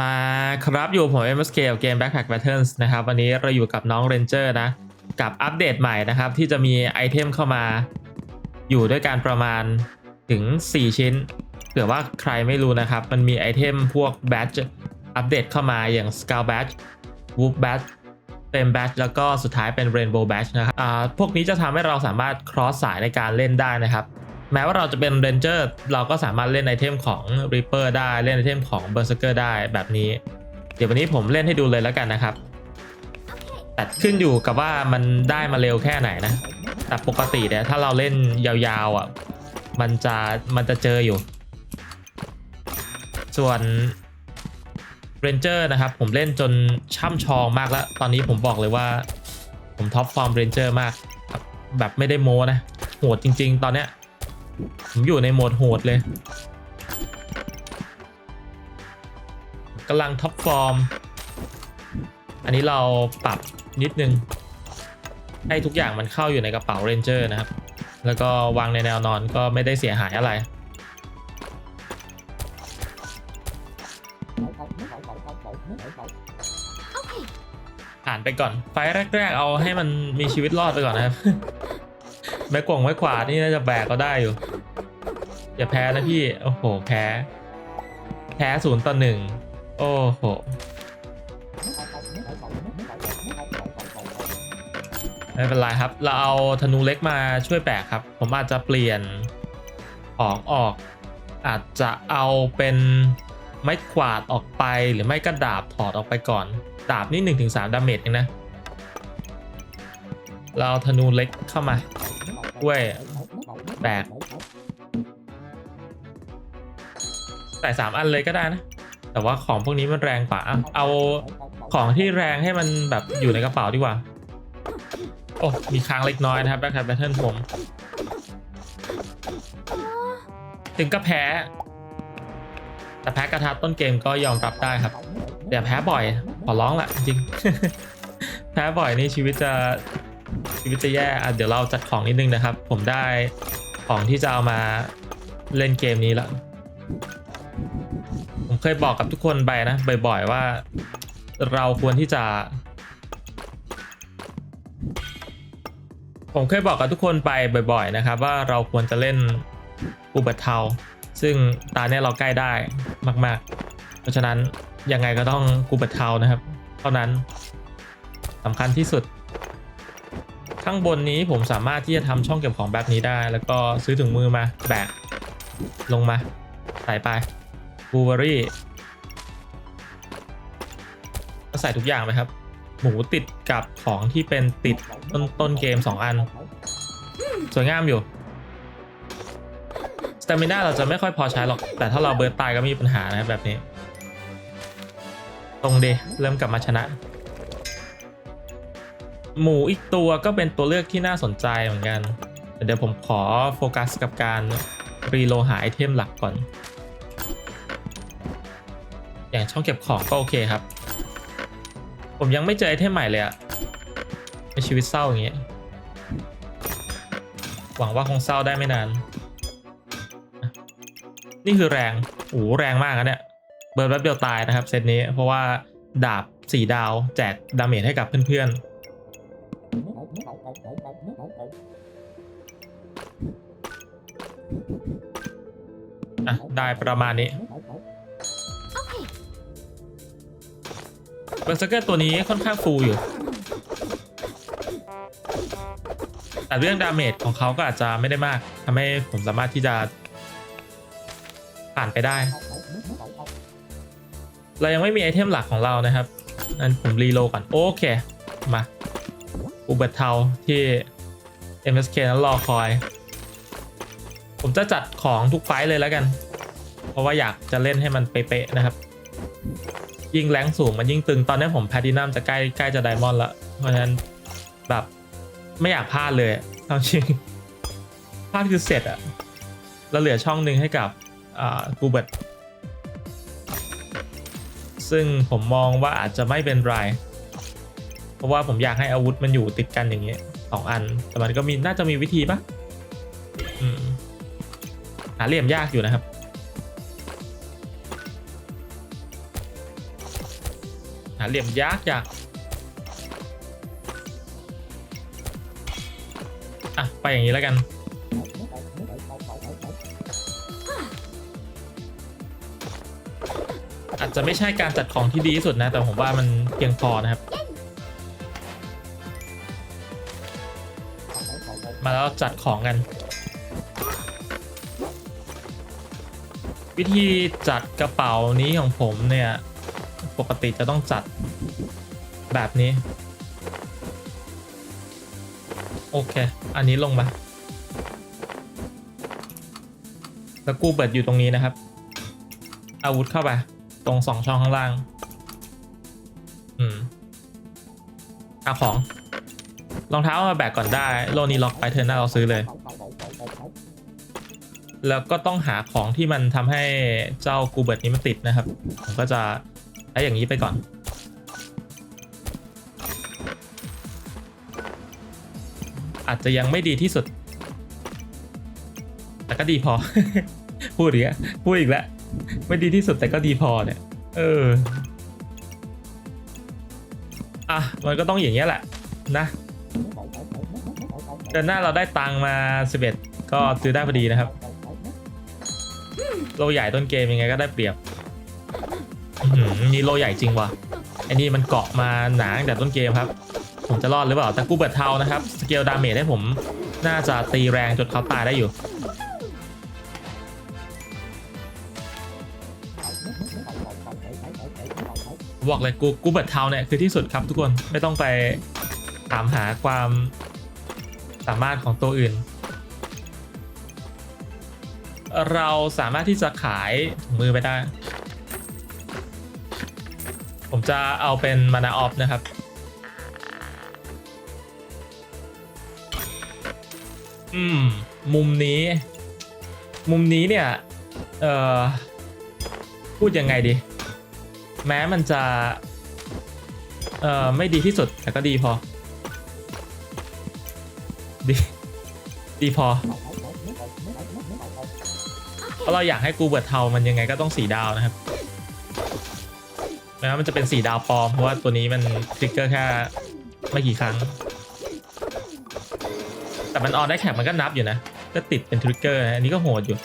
มาครับอยู่ผม MSK กับเกม Backpack Patterns นะครับ วันนี้เราอยู่กับน้อง Ranger นะ กับอัปเดตใหม่นะครับ ที่จะมีไอเทมเข้ามา อยู่ด้วยการประมาณถึง 4 ชิ้นเผื่อว่าใครไม่รู้นะครับ มันมีไอเทมพวก Badge อัปเดตเข้ามาอย่าง Scout Badge Wolf Badge เป็น Badge แล้วก็สุดท้ายเป็น Rainbow Badge นะครับอ่าพวกนี้จะทำให้เราสามารถ cross สายในการเล่นได้นะครับ แม้ว่าเราจะเป็น Ranger เราก็สามารถเล่นไอเทมของ Reaper ได้เล่นไอเทมของ Berserker ได้แบบนี้ เดี๋ยววันนี้ผมเล่นให้ดูเลยแล้วกันนะครับแต่ขึ้นอยู่กับว่ามันได้มาเร็วแค่ไหนนะ แต่ปกติเนี่ยถ้าเราเล่นยาวๆอะมันจะมันจะเจออยู่ ส่วน Ranger นะครับ ผมเล่นจนช่ำชองมากแล้ว ตอนนี้ผมบอกเลยว่า ผมท็อปฟอร์ม Ranger มากแบบไม่ได้โม้นะโหดจริง ๆ ตอนเนี้ย ผมอยู่ในโหมดโหดเลยกำลังท็อปฟอร์ม อันนี้เราปรับนิดนึง ให้ทุกอย่างมันเข้าอยู่ในกระเป๋าเรนเจอร์นะครับ แล้วก็วางในแนวนอนก็ไม่ได้เสียหายอะไร ผ่านไปก่อน ไฟล์แรก ๆ เอาให้มันมีชีวิตรอดไปก่อนนะครับ แม่กวงไม้ขวาดนี่น่าจะแบกก็ได้อยู่ อย่าแพ้นะพี่ โอ้โห แพ้ แพ้ศูนย์ต่อหนึ่ง โอ้โห ไม่เป็นไรครับ เราเอาธนูเล็กมาช่วยแบกครับ ผมอาจจะเปลี่ยนของออก อาจจะเอาเป็นไม้ขวาดออกไปหรือไม่ก็ดาบถอดออกไปก่อน ดาบนี่1-3ดาเมจเองนะ เราเอาธนูเล็กเข้ามาช่วยแบก ใส่สามอันเลยก็ได้นะ แต่ว่าของพวกนี้มันแรงกว่าอะเอาของที่แรงให้มันแบบอยู่ในกระเป๋าดีกว่า โอ้มีค้างเล็กน้อยนะครับแบ็คแคปแบทเทิลผม ถึงก็แพ้ แต่แพ้กระทัดต้นเกมก็ยอมรับได้ครับเดี๋ยวแพ้บ่อย ขอร้องแหละจริง แพ้บ่อยนี่ชีวิตจะชีวิตจะแย่อะเดี๋ยวเราจัดของนิดนึงนะครับ ผมได้ของที่จะเอามาเล่นเกมนี้แล้วผม เคยบอกกับทุกคนไปนะ บ่อยๆว่า เราควรที่จะ ผมเคยบอกกับทุกคนไปบ่อย ๆ นะครับ ว่าเราควรจะเล่นอุบัติเทาซึ่งตาเนี่ยเราใกล้ได้มาก ๆ เพราะฉะนั้นยังไงก็ต้องกูบัติเทานะครับ เท่านั้นสำคัญที่สุด ข้างบนนี้ผมสามารถที่จะทำช่องเก็บของแบบนี้ได้ แล้วก็ซื้อถุงมือมาแบกลงมาใส่ไป บูเบอรี่ก็ใส่ทุกอย่างไปครับ หมูติดกับของที่เป็นติดต้นต้นเกม 2 อัน สวยงามอยู่สเตมิน่าเราจะไม่ค่อยพอใช้หรอก แต่ถ้าเราเบิร์ตตายก็มีปัญหานะแบบนี้ ตรงเดเริ่มกลับมาชนะ หมูอีกตัวก็เป็นตัวเลือกที่น่าสนใจเหมือนกัน เดี๋ยวผมขอโฟกัสกับการรีโลหาไอเทมหลักก่อน ช่องเก็บของก็โอเคครับ ผมยังไม่เจอไอเทมใหม่เลยอะในชีวิตเศร้าอย่างเงี้ย หวังว่าคงเศร้าได้ไม่นาน นี่คือแรงโอ้โหแรงมากนะเนี่ยเบิร์ดแป๊บเดียวตายนะครับเซตนี้เพราะว่าดาบสีดาวแจกดาเมจให้กับเพื่อนๆอะได้ประมาณนี้ เบอร์เซอร์เกอร์ตัวนี้ค่อนข้างฟูอยู่ แต่เรื่องดาเมจของเขาก็อาจจะไม่ได้มากทำให้ผมสามารถที่จะ ผ่านไปได้ เรายังไม่มีไอเทมหลักของเรานะครับนั้นผมรีโลก่อน โอเค มาอุบัติเทาที่ MSK นั้นรอคอย ผมจะจัดของทุกไฟเลยแล้วกัน เพราะว่าอยากจะเล่นให้มันเป๊ะๆนะครับ ยิ่งแรงสูงมันยิ่งตึงตอนนี้ผมแพทินัมจะใกล้ใกล้จะไดมอนด์ละเพราะฉะนั้นแบบไม่อยากพลาดเลยเอาจริงพลาดคือเสร็จอะแล้วเหลือช่องหนึ่งให้กับอ่ากูเบิร์ตซึ่งผมมองว่าอาจจะไม่เป็นไร เพราะว่าผมอยากให้อาวุธมันอยู่ติดกันอย่างเงี้ยสองอัน แต่มันก็มีน่าจะมีวิธีปะหาเหลี่ยมยากอยู่นะครับ หาเหลี่ยมยากยากอะ ไปอย่างนี้แล้วกัน อาจจะไม่ใช่การจัดของที่ดีที่สุดนะ แต่ผมว่ามันเพียงพอนะครับ มาแล้วจัดของกัน วิธีจัดกระเป๋านี้ของผมเนี่ย ปกติจะต้องจัดแบบนี้ โอเค อันนี้ลงมาแล้วกูเปิดอยู่ตรงนี้นะครับ อาวุธเข้าไป ตรงสองช่องข้างล่าง อืมเอาของ รองเท้ามาแบกก่อนได้ โลนี้ล็อกไปเธอหน้าเราซื้อเลย แล้วก็ต้องหาของที่มันทำให้เจ้ากูเบิร์ตนี้มันติดนะครับ ผมก็จะ ช้อย่างนี้ไปก่อน อาจจะยังไม่ดีที่สุด แต่ก็ดีพอ พูดอีกแล้วพูดอีกแล้วไม่ดีที่สุดแต่ก็ดีพอเนี่ย เออ อะ มันก็ต้องอย่างเงี้ยแหละนะเดือนหน้าเราได้ตังมา 11 ก็ซื้อได้พอดีนะครับโลใหญ่ต้นเกมยังไงก็ได้เปรียบ นี่โลใหญ่จริงวะไอ้นี่มันเกาะมาหนาตั้งแต่ต้นเกมครับ ผมจะรอดหรือเปล่าแต่กูเบิดเทานะครับ สเกลดาเมจให้ผมน่าจะตีแรงจนเขาตายได้อยู่บอกเลยกูกูเบิดเทาเนี่ยคือที่สุดครับทุกคนไม่ต้องไปถามหาความสามารถของตัวอื่น เราสามารถที่จะขายถุงมือไปได้ จะเอาเป็นมานาออฟนะครับ อืม มุมนี้ มุมนี้เนี่ย เอ่อ พูดยังไงดี แม้มันจะ เอ่อ ไม่ดีที่สุด แต่ก็ดีพอ ดี ดีพอเพราะเราอยากให้กูเบิร์ดเทามันยังไงก็ต้องสีดาวนะครับ แม้ว่ามันจะเป็นสีดาวปลอมเพราะว่าตัวนี้มันทริกเกอร์แค่ไม่กี่ครั้ง แต่มันออนได้แข่งมันก็นับอยู่นะ ก็ติดเป็นทริกเกอร์นะอันนี้ก็โหดอยู่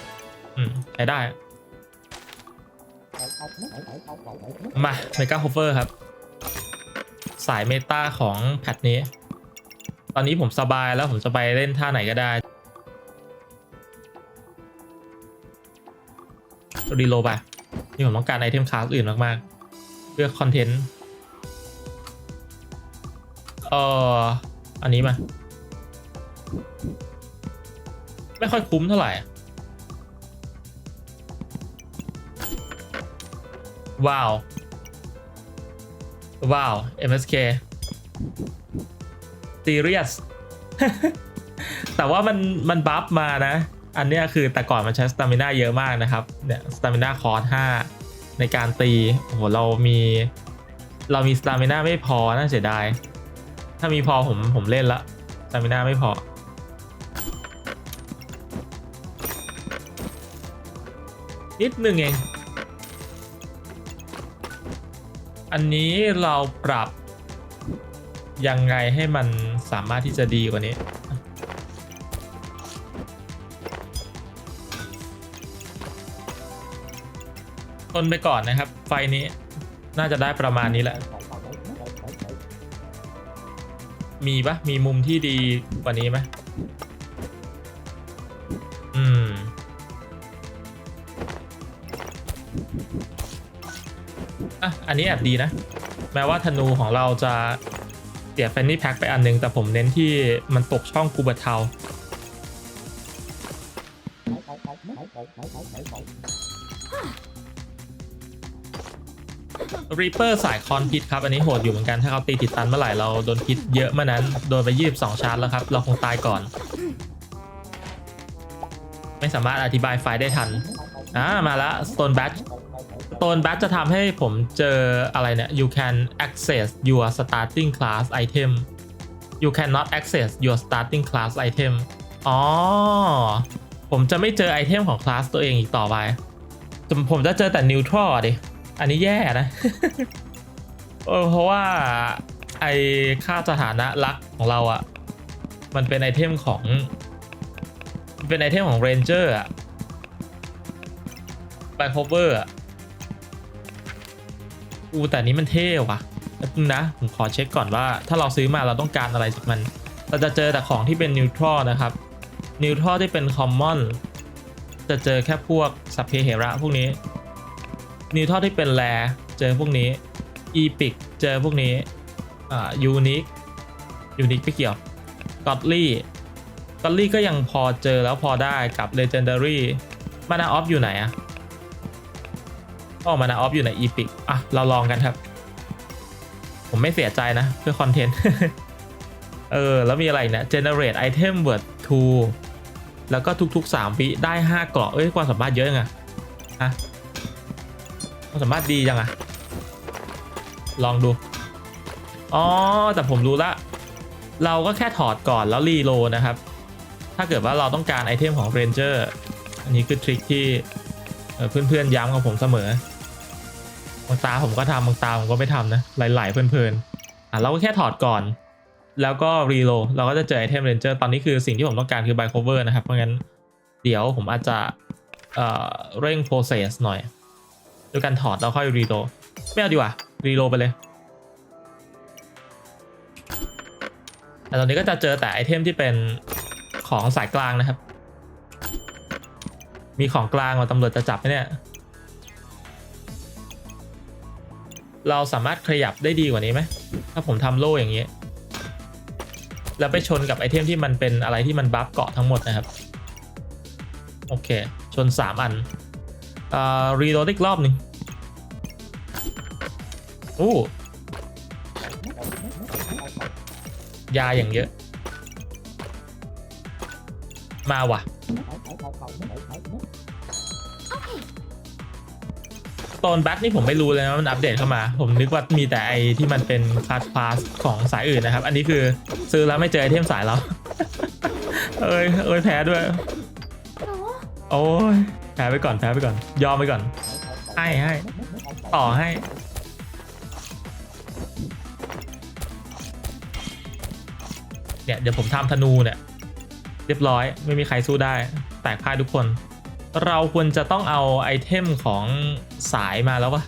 อืมใช้ได้ มาเมกาโคเฟอร์ครับ สายเมตาของแพทนี้ ตอนนี้ผมสบายแล้วผมจะไปเล่นท่าไหนก็ได้รีโลไปนี่ผมต้องการไอเทมคลาสอื่นมากๆ เพื่อคอนเทนต์เอ่ออันนี้มา ไม่ค่อยคุ้มเท่าไหร่ว้าว ว้าว MSK Serious แต่ว่ามันมันบัฟมานะ อันนี้คือแต่ก่อนมันใช้สตามิน่าเยอะมากนะครับ เนี่ยสตามิน่าคอร์ส5 ในการตีโอ้โหเรามี เรามีสตามิน่าไม่พอน่าเสียดาย ถ้ามีพอผมผมเล่นละสตามิน่าไม่พอ นิดนึงเอง อันนี้เราปรับยังไงให้มันสามารถที่จะดีกว่านี้ ทนไปก่อนนะครับ ไฟนี้น่าจะได้ประมาณนี้แหละ มีปะมีมุมที่ดีกว่านี้ไหมอืม อะ อันนี้แอบดีนะ แม้ว่าธนูของเราจะเสียแฟนนี่แพ็คไปอันนึง แต่ผมเน้นที่มันตกช่องกูบอร์เทา รีเปอร์สายคอนพิษครับ อันนี้โหดอยู่เหมือนกันถ้าเขาตีติดตันเมื่อไหร่เราโดนพิษเยอะเมื่อนั้น โดนไป22ชาร์จแล้วครับ เราคงตายก่อน ไม่สามารถอธิบายไฟล์ได้ทันอ่ามาล้ว Stone Batch Stone Batch จะทำให้ผมเจออะไรเนี่ย you can access your starting class item you cannot access your starting class item อ๋อ ผมจะไม่เจอไอเทมของคลาสตัวเองอีกต่อไป ผมจะเจอแต่ neutral ดิ อันนี้แย่นะเออเพราะว่าไอค่าสถานะรักของเราอะมันเป็นไอเทมของเป็นไอเทมของเรนเจอร์อะไปโคเวอร์อะอูแต่นี้มันเท่ว่ะแป๊บนึงนะ ผมขอเช็คก่อนว่า ถ้าเราซื้อมาเราต้องการอะไรจากมัน เราจะเจอแต่ของที่เป็นนิวทร l นะครับ นิวทร l ที่เป็นคอมมอน จะเจอแค่พวกสัพเพเหระพวกนี้ นิวทร l ที่เป็นแรเจอพวกนี้อีพิกเจอพวกนี้อ่ายูนิคยูนิคไม่เกี่ยวกอตลี่กอตลี่ก็ยังพอเจอแล้วพอได้กับ Legendary มานาออฟอยู่ไหนอะอ๋อมานาออฟอยู่ในอีพิกอะ เราลองกันครับ ผมไม่เสียใจนะ เพื่อคอนเทนต์ เออ แล้วมีอะไรอีกเนะ generate item word to แล้วก็ทุกๆ 3 วิได้ 5 เกราะเอ้ย ความสามารถเยอะยังไงฮะ ความสามารถดีจังอะลองดู อ๋อ แต่ผมรู้ละ เราก็แค่ถอดก่อนแล้วรีโลนะครับ ถ้าเกิดว่าเราต้องการไอเทมของ Ranger อันนี้คือทริคที่เพื่อนๆย้ำกับผมเสมอบางตาผมก็ทำบางตาผมก็ไม่ทำนะ หลายๆเพลินๆอะเราก็แค่ถอดก่อน แล้วก็รีโลเราก็จะเจอไอเทม Ranger ตอนนี้คือสิ่งที่ผมต้องการคือ By Cover นะครับ เพราะงั้นเดี๋ยวผมอาจจะเเร่ง process หน่อย ดยการถอดแล้วค่อยรีโลไม่เอาดีกว่ารีโลไปเลยแต่ตอนนี้ก็จะเจอแต่ไอเทมที่เป็นของสายกลางนะครับ มีของกลางมาตำรวจจะจับไหมเนี่ย เราสามารถขยับได้ดีกว่านี้ไหม ถ้าผมทำโล่อย่างนี้ แล้วไปชนกับไอเทมที่มันเป็นอะไรที่มันบัฟเกาะทั้งหมดนะครับ โอเค ชน 3 อัน อ่ารีโหลดอีกรอบหนึ่งอู้ยาอย่างเยอะ มาว่ะ ตอนแบทนี่ผมไม่รู้เลยนะมันอัปเดตเข้ามา ผมนึกว่ามีแต่ไอที่มันเป็นคลาสพาสของสายอื่นนะครับ อันนี้คือซื้อแล้วไม่เจอไอเทมสายแล้ว เอ้ยเอ้ยแพ้ด้วย โอ้ย แพ้ไปก่อนแพ้ไปก่อน ยอมไปก่อน ให้ให้ต่อให้เนี่ยเดี๋ยวผมทำธนูเนี่ย เรียบร้อยไม่มีใครสู้ได้ แตกพ่ายทุกคน เราควรจะต้องเอาไอเทมของสายมาแล้ววะ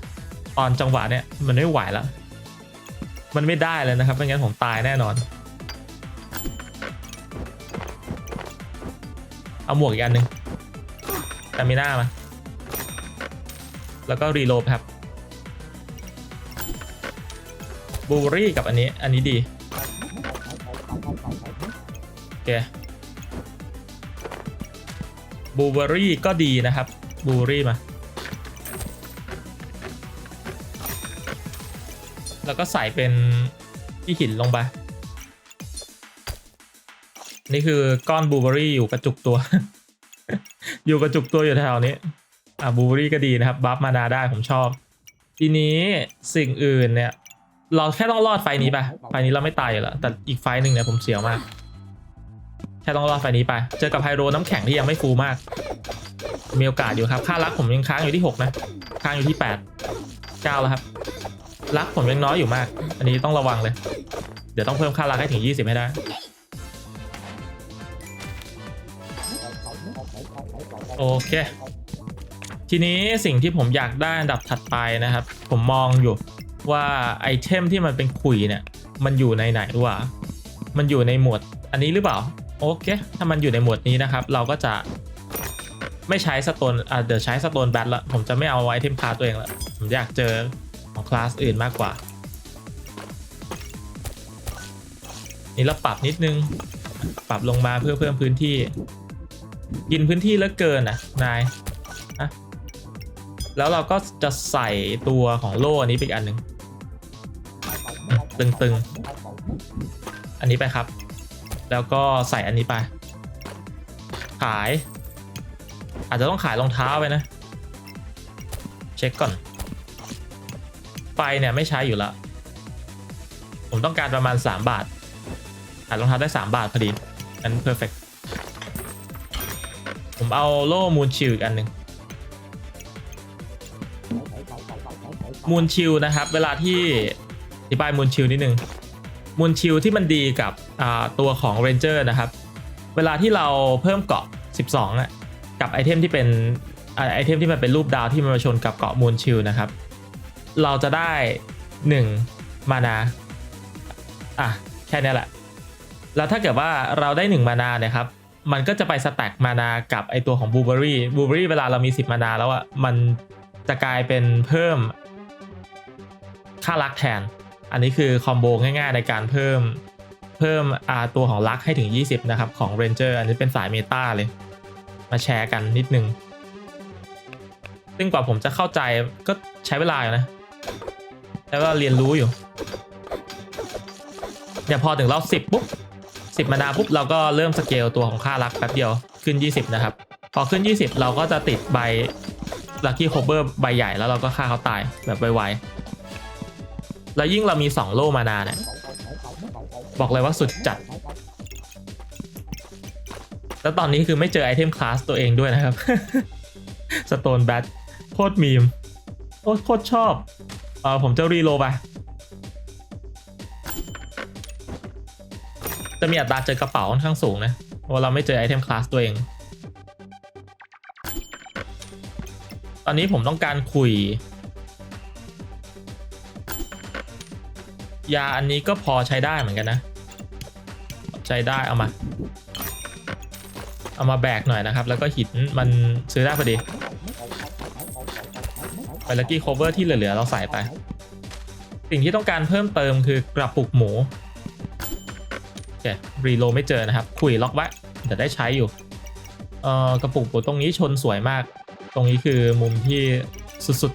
ตอนจังหวะเนี่ยมันไม่ไหวแล้ว มันไม่ได้เลยนะครับไม่งั้นผมตายแน่นอน เอาหมวกอีกอันหนึ่ง แต่มีหน้ามา แล้วก็รีโลดครับบูรี่กับอันนี้ อันนี้ดีโอเคบูเบอรี่ก็ดีนะครับบูเบอรี่มา แล้วก็ใส่เป็นที่หินลงไป นี่คือก้อนบูเบอรี่อยู่กระจุกตัว อยู่กระจุกตัวอยู่แถวนี้ อะบูเบอรี่ก็ดีนะครับ บัฟมานาได้ผมชอบ ทีนี้สิ่งอื่นเนี่ย เราแค่ต้องรอดไฟนี้ไป ไฟนี้เราไม่ตายอยู่แล้วแต่อีกไฟหนึ่งเนี่ยผมเสียวมาก แค่ต้องรอดไฟนี้ไป เจอกับไฮโดรน้ำแข็งที่ยังไม่ฟูมาก มีโอกาสอยู่ครับ ค่ารักผมยังค้างอยู่ที่ 6 นะ ค้างอยู่ที่8 9แล้วครับ รักผมยังน้อยอยู่มาก อันนี้ต้องระวังเลย เดี๋ยวต้องเพิ่มค่ารักให้ถึง 20 ให้ได้ โอเค ทีนี้สิ่งที่ผมอยากได้อันดับถัดไปนะครับ ผมมองอยู่ว่าไอเทมที่มันเป็นขุยเนี่ย มันอยู่ในไหนวะมันอยู่ในหมวดอันนี้หรือเปล่า โอเค ถ้ามันอยู่ในหมวดนี้นะครับ เราก็จะไม่ใช้สโตนอ่าเดี๋ยวใช้สโตนแบทละผมจะไม่เอาไอเทมคลาสตัวเองละผมอยากเจอของคลาสอื่นมากกว่า นี่เราปรับนิดนึง ปรับลงมาเพื่อเพิ่มพื้นที่ กินพื้นที่เหลือเกินอะนายอะแล้วเราก็จะใส่ตัวของโล่อันนี้ไปอีกอันหนึ่งตึงๆ อันนี้ไปครับ แล้วก็ใส่อันนี้ไป ขาย อาจจะต้องขายรองเท้าไปนะ เช็คก่อน ไฟเนี่ยไม่ใช้อยู่ล้วผมต้องการประมาณ 3 บาทขายรองเท้าได้ 3 บาทพอดีงั้นเพอร์เฟก ผมเอาโล่มูนชิลอีกอันหนึ่งมูนชิลนะครับ เวลาที่อธิบายมูลชิลนิดนึงมูลชิลที่มันดีกับตัวของเรนเจอร์นะครับ เวลาที่เราเพิ่มเกาะ 12อะกับไอเทมที่เป็นไอเทมที่มันเป็นรูปดาวที่มันมาชนกับเกาะมูลชิลนะครับ เราจะได้ 1 มานาอะแค่นี้แหละ แล้วถ้าเกิดว่าเราได้ 1 มานาเนี่ยครับ มันก็จะไปสแต็กมานากับไอตัวของบูเบอรี่บูเบอรี่เวลาเรามี 10 มานาแล้วอะมันจะกลายเป็นเพิ่มค่ารักแทน อันนี้คือคอมโบง่ายๆในการเพิ่มเพิ่มอาตัวของรักให้ถึง 20 นะครับ ของ Ranger อันนี้เป็นสายเมตาเลย มาแชร์กันนิดนึง ซึ่งกว่าผมจะเข้าใจก็ใช้เวลาอยู่นะใช้เวลาเรียนรู้อยู่ เดี๋ยวพอถึงรอบ10 ปุ๊บ 10มานาปุ๊บเราก็เริ่มสเกลตัวของค่ารักแป๊บเดียวขึ้น 20 นะครับ พอขึ้น 20 เราก็จะติดใบ Lucky Cover ใบใหญ่แล้วเราก็ฆ่าเขาตายแบบไวๆ แล้วยิ่งเรามี 2 โล่มานาเนี่ย บอกเลยว่าสุดจัด แล้วตอนนี้คือไม่เจอไอเทมคลาสตัวเองด้วยนะครับสโตนแบทโคตรมีมโคตรชอบเออผมจะรีโลไป จะมีอัตราเจอกระเป๋าค่อนข้างสูงนะเพราะว่าเราไม่เจอไอเทมคลาสตัวเอง ตอนนี้ผมต้องการคุย ยาอันนี้ก็พอใช้ได้เหมือนกันนะ ใช้ได้เอามา เอามาแบกหน่อยนะครับ แล้วก็หินมันซื้อได้พอดี ไปลักกี้โคเวอร์ที่เหลือๆเราใส่ไป สิ่งที่ต้องการเพิ่มเติมคือกระปุกหมู เครีโลไม่เจอนะครับ คุยล็อกไว้เดี๋ยวได้ใช้อยู่เอ่อกระปุกตรงนี้ชนสวยมาก ตรงนี้คือมุมที่สุด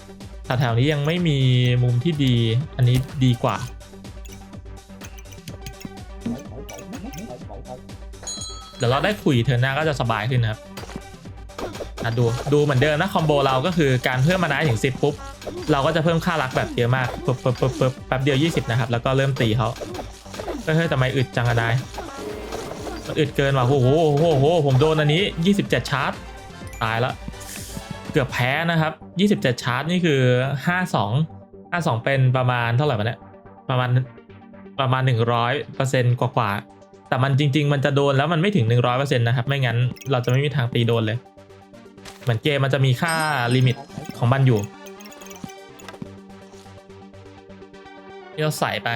ๆแถวๆนี้ยังไม่มีมุมที่ดีอันนี้ดีกว่าเดี๋ยวเราได้คุยเทิร์หน้าก็จะสบายขึ้นนะครับอะดูดูเหมือนเดิมนะคอมโบเราก็คือการเพิ่มมานาถึง10ปุ๊บเราก็จะเพิ่มค่ารักแบบเยอะมากปึ๊บปึ๊บปึ๊บปึ๊บแป๊บเดียว 20 นะครับ แล้วก็เริ่มตีเขา เฮ้ยทำไมอึดจังอะนายมันอึดเกินว่ะโอ้โหโอ้โหโอ้โหผมโดนอันนี้ 27 ชาร์จ ตายแล้วเกือบแพ้นะครับ 27 ชาร์จนี่คือ 52 52 เป็นประมาณเท่าไหร่วะเนี่ยประมาณประมาณ 100%กว่ากว่าแต่มันจริง ๆ มันจะโดนแล้วมันไม่ถึง 100%นะครับ ไม่งั้นเราจะไม่มีทางตีโดนเลย เหมือนเกมมันจะมีค่าลิมิตของมันอยู่ที่เราใส่ไป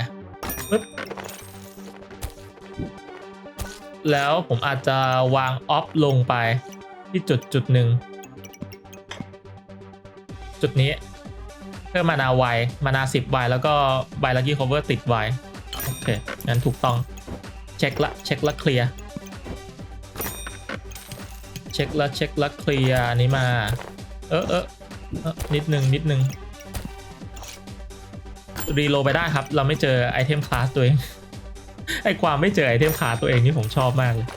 ปึ๊บ แล้วผมอาจจะวางออฟลงไปที่จุดจุดหนึ่งจุดนี้เพิ่มมานาไวมานา10ไวแล้วก็ไบลักกี้คอเวอร์ติดไวโอเคงั้นถูกต้องเช็คละเช็คละเคลียร์เช็คละเช็คละเคลียร์อันนี้มา เออเออนิดนึงนิดนึงรีโลไปได้ครับ เราไม่เจอไอเทมคลาสตัวเอง ไอความไม่เจอไอเทมคลาสตัวเองนี่ผมชอบมากเลย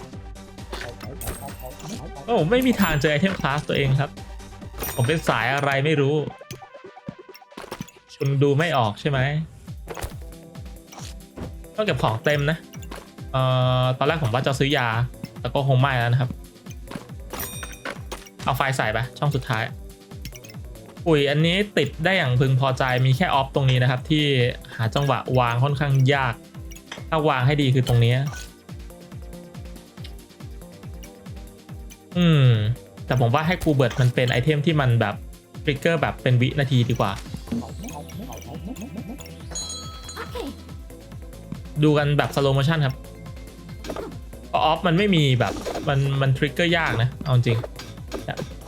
โอ้ไม่มีทางเจอไอเทมคลาสตัวเองครับ ผมเป็นสายอะไรไม่รู้ คุณดูไม่ออกใช่ไหมก็เก็บของเต็มนะเอ่อตอนแรกผมว่าจะซื้อยา แต่ก็คงไม่แล้วนะครับ เอาไฟใส่ไปช่องสุดท้ายปุ๋ยอันนี้ติดได้อย่างพึงพอใจมีแค่ออฟตรงนี้นะครับ ที่หาจังหวะวางค่อนข้างยาก ถ้าวางให้ดีคือตรงนี้ อืม แต่ผมว่าให้กูเบิร์ดมันเป็นไอเทมที่มันแบบทริกเกอร์แบบเป็นวินาทีดีกว่า ดูกันแบบสโลโมชันครับออฟมันไม่มีแบบมันมันทริกเกอร์ยากนะ เอาจริง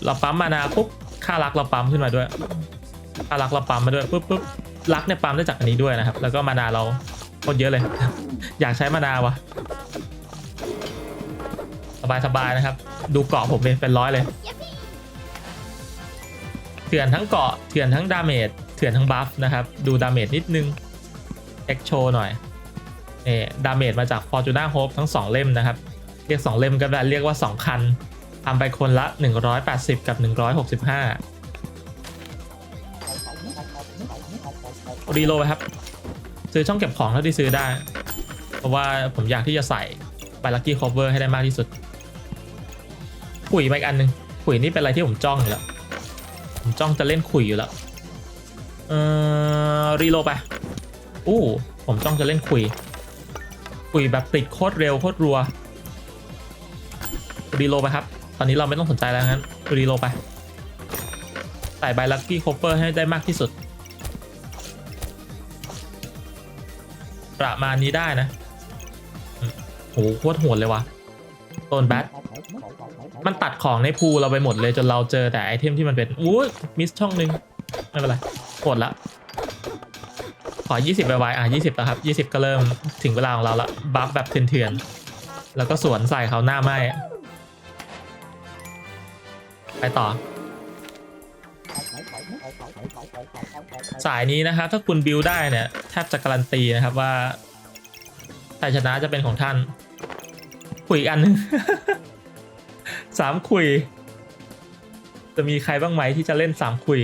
เราปั๊มมานาปุ๊บค่ารักเราปั๊มขึ้นมาด้วยค่ารักเราปั๊มมาด้วยปุ๊บปุ๊บรักเนี่ยปั๊มได้จากอันนี้ด้วยนะครับ แล้วก็มานาเรา โคตรเยอะเลย อยากใช้มานาวะสบายสบายนะครับ ดูเกาะผมเป็นเป็นร้อยเลยเถื่อนทั้งเกาะเถื่อนทั้งดาเมจเถื่อนทั้งบัฟนะครับ ดูดาเมจนิดนึงเอ็กโชหน่อยเอดาเมจมาจาก Fortuna Hope ทั้ง 2 เล่มนะครับ เรียก 2 เล่มก็ได้เรียกว่า 2 คันทำไปคนละ 180 กับ 165รีโหลดครับ ซื้อช่องเก็บของเท่าที่ซื้อได้ เพราะว่าผมอยากที่จะใส่ไปลักกี้คอเวอร์ให้ได้มากที่สุดขุยมาอีกอันหนึงขุยนี่เป็นอะไรที่ผมจ้องอยู่แล้วผมจ้องจะเล่นขุยอยู่แล้วเอ่อรีโลไปอู้ผมต้องจะเล่นคุยคุยแบบติดโคตรเร็วโคตรรัวรีโลไปครับ ตอนนี้เราไม่ต้องสนใจแล้วงั้นรีโลไปใส่ใบลัคกี้โคเปอร์ให้ได้มากที่สุด ประมาณนี้ได้นะโหโคตรโหดเลยว่ะโซนแบทมันตัดของในพูเราไปหมดเลยจนเราเจอแต่ไอเทมที่มันเป็นอู้มิสช่องหนึง ไม่เป็นไรกดละขอ 20ไปไว้อะ 20แล้วครับ 20 ก็เริ่มถึงเวลาของเราละบัฟแบบเถื่อนๆ แล้วก็สวนใส่เขาหน้าไหมไปต่อ สายนี้นะครับ ถ้าคุณบิวได้เนี่ยแทบจะการันตีนะครับว่าชัยชนะจะเป็นของท่านคุยอีกอันหนึงสามคุย จะมีใครบ้างไหมที่จะเล่นสามคุย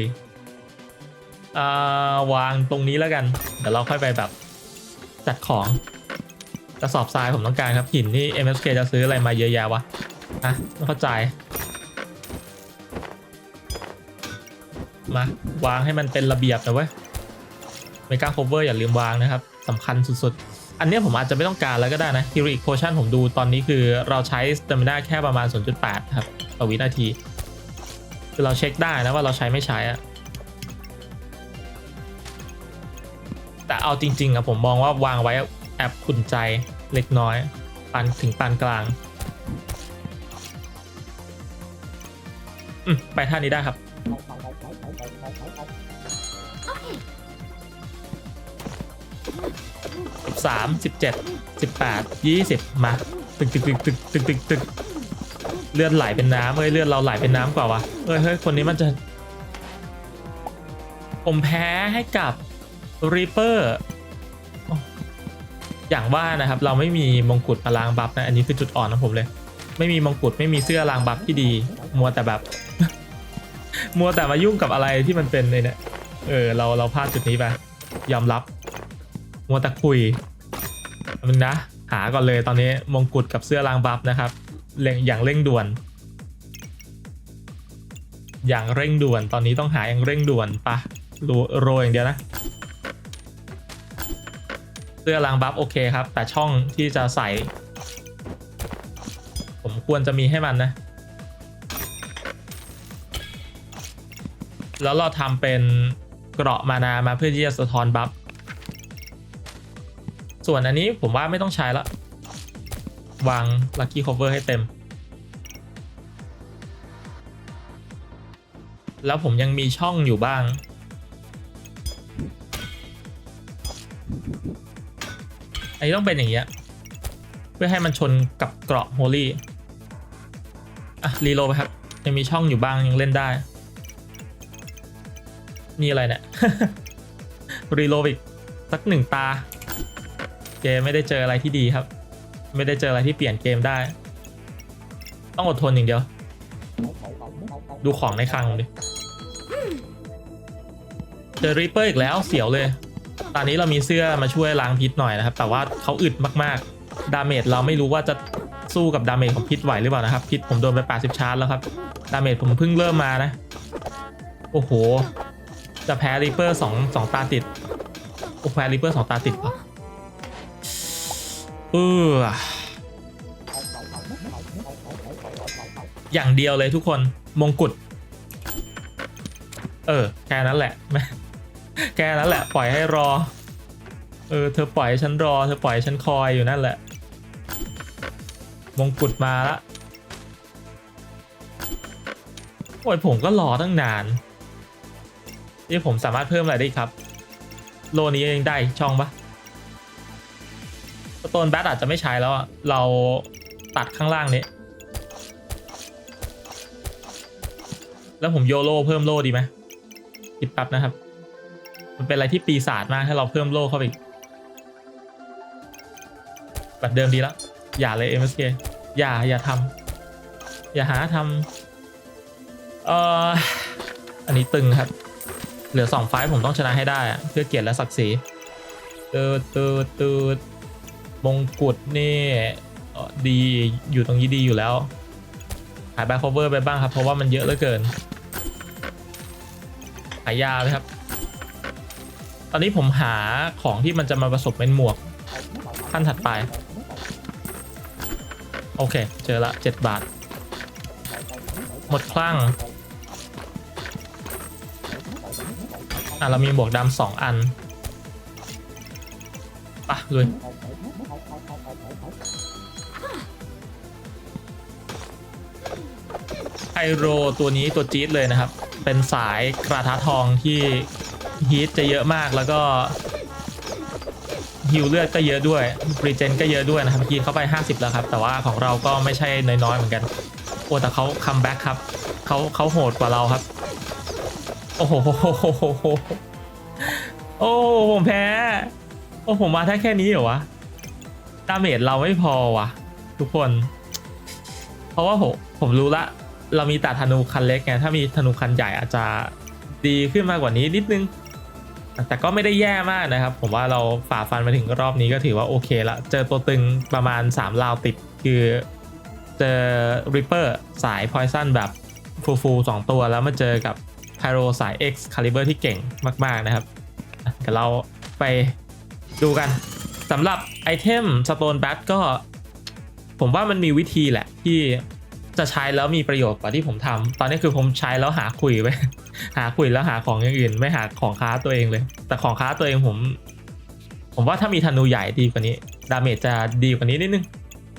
าวางตรงนี้แล้วกัน เดี๋ยวเราค่อยไปแบบจัดของกระสอบทรายผมต้องการครับหินนี่ MSK จะซื้ออะไรมาเยอะแยะวะฮะไม่เข้าใจ มาวางให้มันเป็นระเบียบนะเว้ยเมกาโคเวอร์อย่าลืมวางนะครับสำคัญสุดๆ อันนี้ผมอาจจะไม่ต้องการแล้วก็ได้นะ Heroic Potion ผมดูตอนนี้คือเราใช้ Stamina แค่ประมาณ 0.8 ครับต่อวินาที คือเราเช็คได้นะว่าเราใช้ไม่ใช้อะแต่เอาจริงๆอะผมมองว่าวางไว้แอบขุนใจเล็กน้อยปานถึงปานกลางไปท่านี้ได้ครับ สิบสามสิบเจ็ดสิบแปดยี่สิบมา ตึกตึกตึกตึกตึกตึกตึกเลือดไหลเป็นน้ำเอ้ยเลือดเราไหลเป็นน้ำกว่าวะเอ้ยเฮ้ยคนนี้มันจะ ผมแพ้ให้กับรีเปอร์อย่างว่านะครับ เราไม่มีมงกุฎมาล้างบัฟนะ อันนี้คือจุดอ่อนของผมเลย ไม่มีมงกุฎไม่มีเสื้อล้างบัฟที่ดี มัวแต่แบบ มัวแต่มายุ่งกับอะไรที่มันเป็นเลยเนี่ยเออเราเราพลาดจุดนี้ไปยอมรับ มัวแต่คุยมึงนะ หาก่อนเลยตอนนี้มงกุฎกับเสื้อรางบัฟนะครับเร่งอย่างเร่งด่วน อย่างเร่งด่วนตอนนี้ต้องหาอย่างเร่งด่วนปะรูโรยอย่างเดียวนะเสื้อรางบัฟโอเคครับ แต่ช่องที่จะใส่ ผมควรจะมีให้มันนะ แล้วเราทำเป็นเกราะมานามาเพื่อที่จะสะท้อนบัฟส่วนอันนี้ผมว่าไม่ต้องใช้ละวาง Lucky Cover ให้เต็ม แล้วผมยังมีช่องอยู่บ้าง อันนี้ต้องเป็นอย่างเงี้ย เพื่อให้มันชนกับเกราะโฮลี่ อะ รีโลไปครับ ยังมีช่องอยู่บ้างยังเล่นได้ นี่อะไรเนี่ย รีโลดอีกสักหนึ่งตา เกมไม่ได้เจออะไรที่ดีครับ ไม่ได้เจออะไรที่เปลี่ยนเกมได้ ต้องอดทนอย่างเดียว ดูของในคลังดิเจอริปเปอร์อีกแล้วเสียวเลย ตอนนี้เรามีเสื้อมาช่วยล้างพิษหน่อยนะครับ แต่ว่าเขาอึดมากๆ ดาเมจเราไม่รู้ว่าจะสู้กับดาเมจของพิษไหวหรือเปล่านะครับ พิษผมโดนไป 80 ชาร์จแล้วครับ ดาเมจผมเพิ่งเริ่มมานะ โอ้โห จะแพ้ริปเปอร์สองสองตาติดโอ้แพ้ริปเปอร์สองตาติดปะเอออย่างเดียวเลยทุกคนมงกุฎเออแค่นั้นแหละแม่แค่นั้นแหละ ปล่อยให้รอ เออ เธอปล่อยให้ฉันรอ เธอปล่อยให้ฉันคอยอยู่นั่นแหละ มงกุฎมาละโอ้ยผมก็รอตั้งนาน นี่ผมสามารถเพิ่มอะไรได้ครับ โลนี้ยังได้ช่องปะสโตนแบทอาจจะไม่ใช้แล้วอะเราตัดข้างล่างนี้ แล้วผมโยโลเพิ่มโลดีไหมคิดป๊บนะครับ มันเป็นอะไรที่ปีศาจมากให้เราเพิ่มโลเข้าไปอีกแบบเดิมดีแล้ว อย่าเลย MSK อย่าอย่าทำอย่าหาทำเอ่ออันนี้ตึงครับ เหลือสองไฟล์ผมต้องชนะให้ได้ เพื่อเกียรติและศักดิ์ศรีตืดตืดตืดมงกุฎนี่ดีอยู่ตรงนี้ดีอยู่แล้วหายแบ็คโคเวอร์ไปบ้างครับ เพราะว่ามันเยอะเหลือเกินหายยาไหมครับ ตอนนี้ผมหาของที่มันจะมาผสมเป็นหมวกขั้นถัดไป โอเค เจอละ 7 บาท หมดคลั่ง อะเรามีหมวกดำสองอันปะลุยไอโรตัวนี้ตัวจี๊ดเลยนะครับ เป็นสายกระทะทองที่ฮีทจะเยอะมากแล้วก็ฮิวเลือดก็เยอะด้วยรีเจนก็เยอะด้วยนะครับเมื่อกี้เข้าไป 50 แล้วครับ แต่ว่าของเราก็ไม่ใช่น้อยๆเหมือนกัน โอ้แต่เขาคัมแบ็กครับเขาเขาโหดกว่าเราครับ อ้โหโอ้ผมแพ้ โอ้ผมมาแค่แค่นี้เหรอวะดาเมจเราไม่พอวะทุกคน เพราะว่าผมผมรู้ละ เรามีต่ธนูคันเล็กไงถ้ามีธนูคันใหญ่อาจจะดีขึ้นมากกว่านี้นิดนึง แต่ก็ไม่ได้แย่มากนะครับ ผมว่าเราฝ่าฟันมาถึงรอบนี้ก็ถือว่าโอเคละ เจอตัวตึงประมาณ3ราวติดคือเจอริปเปอร์สายพอยซันแบบฟูฟูสองตัวแล้วมาเจอกับ ไพโรสาย X Caliber ที่เก่งมาก ๆ นะครับเดี๋ยวเราไปดูกันสำหรับไอเทม Stone Bat ก็ ผมว่ามันมีวิธีแหละ ที่จะใช้แล้วมีประโยชน์กว่าที่ผมทำตอนนี้คือผมใช้แล้วหาคุยไว้หาคุยแล้วหาของอย่างอื่น ไม่หาของค้าตัวเองเลย แต่ของค้าตัวเองผม ผมว่าถ้ามีธนูใหญ่ดีกว่านี้ดาเมจจะดีกว่านี้นิดนึง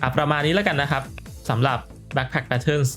อะประมาณนี้แล้วกันนะครับสำหรับ Backpack Patterns